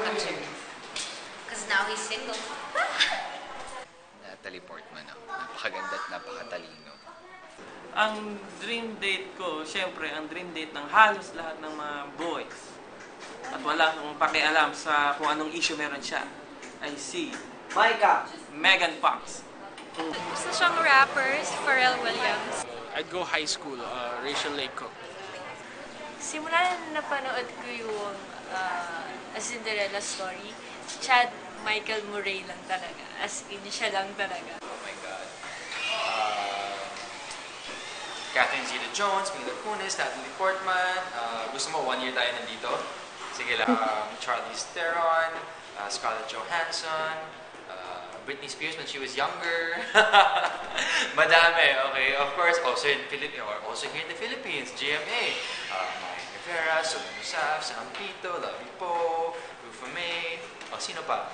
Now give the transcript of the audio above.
Pikachu. Because now he's single. Natalie Portman, oh. napakaganda at napakatalino. Ang dream date ko, syempre, ang dream date ng halos lahat ng mga boys. At wala akong pakialam sa kung anong issue meron siya. I see. Micah! Megan Fox. Gusto siyang rappers, Pharrell Williams. I'd go high school, uh, Rachel Lake Cook. Simula na napanood ko yung ah, A Cinderella Story, Chad Michael Murray lang talaga. As in, siya lang talaga. Oh my God. Uh, Catherine Zeta-Jones, Mila Kunis, Natalie Portman. Uh, gusto mo, one year tayo nandito? Sige lang. Um, Charlize Theron, uh, Scarlett Johansson, uh, Britney Spears when she was younger. Madami, okay. Of course, also in Philip or also here in the Philippines, GMA. Uh, Mike Rivera, Sonia Musaf, Sam Pito, Lovey Poe, Rufa May. O, sino pa?